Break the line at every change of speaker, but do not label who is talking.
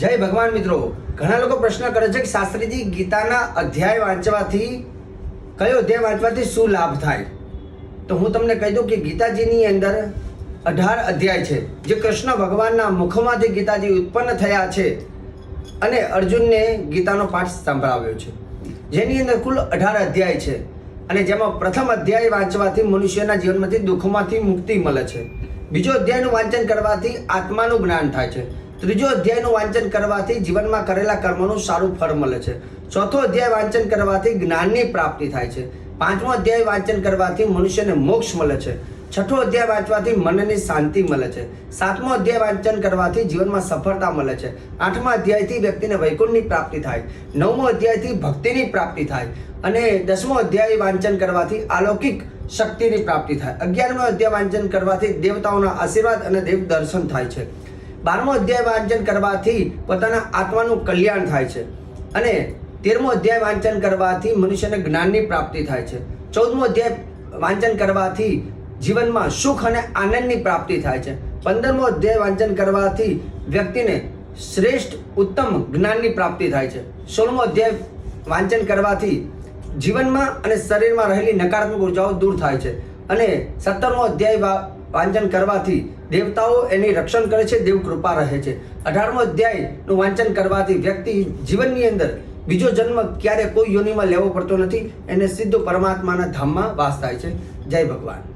જય ભગવાન મિત્રો. ઘણા લોકો પ્રશ્ન કરે છે કે શાસ્ત્રીજી ગીતાના અધ્યાય વાંચવાથી કયો અધ્યાય વાંચવાથી શું લાભ થાય? તો હું તમને કહી દઉં કે ગીતાજીની અંદર અઢાર અધ્યાય છે, જે કૃષ્ણ ભગવાનના મુખમાંથી ગીતાજી ઉત્પન્ન થયા છે અને અર્જુનને ગીતાનો પાઠ સંભળાવ્યો છે. જેની અંદર કુલ અઢાર અધ્યાય છે અને જેમાં પ્રથમ અધ્યાય વાંચવાથી મનુષ્યના જીવનમાંથી દુઃખમાંથી મુક્તિ મળે છે. બીજો અધ્યાયનું વાંચન કરવાથી આત્માનું જ્ઞાન થાય છે. ત્રીજો અધ્યાયનું વાંચન કરવાથી જીવનમાં કરેલા કર્મોનું સારું ફળ મળે છે. ચોથો અધ્યાય વાંચન કરવાથી જ્ઞાનની પ્રાપ્તિ થાય છે. પાંચમો અધ્યાય વાંચન કરવાથી મનુષ્યને મોક્ષ મળે છે. છઠ્ઠો અધ્યાય વાંચવાથી મનની શાંતિ મળે છે. સાતમો અધ્યાય વાંચન કરવાથી જીવનમાં સફળતા મળે છે. આઠમા અધ્યાયથી વ્યક્તિને વૈકુંઠની પ્રાપ્તિ થાય. નવમો અધ્યાયથી ભક્તિની પ્રાપ્તિ થાય. અને દસમો અધ્યાય વાંચન કરવાથી અલૌકિક શક્તિની પ્રાપ્તિ થાય. અગિયારમો અધ્યાય વાંચન કરવાથી દેવતાઓના આશીર્વાદ અને દેવ દર્શન થાય છે. બારમો અધ્યાય વાંચન કરવાથી પોતાના આત્માનું કલ્યાણ થાય છે અને તેરમો અધ્યાય વાંચન કરવાથી મનુષ્યને જ્ઞાનની પ્રાપ્તિ થાય છે. ચૌદમો અધ્યાય વાંચન કરવાથી જીવનમાં સુખ અને આનંદની પ્રાપ્તિ થાય છે. પંદરમો અધ્યાય વાંચન કરવાથી વ્યક્તિને શ્રેષ્ઠ, ઉત્તમ જ્ઞાનની પ્રાપ્તિ થાય છે. સોળમો અધ્યાય વાંચન કરવાથી જીવનમાં અને શરીરમાં રહેલી નકારાત્મક ઉર્જાઓ દૂર થાય છે. અને સત્તરમો અધ્યાય વાંચન કરવાથી દેવતાઓ એની રક્ષણ કરે છે, દેવ કૃપા રહે છે. અઢારમો અધ્યાયનું વાંચન કરવાથી વ્યક્તિ જીવનની અંદર બીજો જન્મ ક્યારે કોઈ યોનિમાં લેવો પડતો નથી, એને સીધો પરમાત્માના ધામમાં વાસ થાય છે. જય ભગવાન.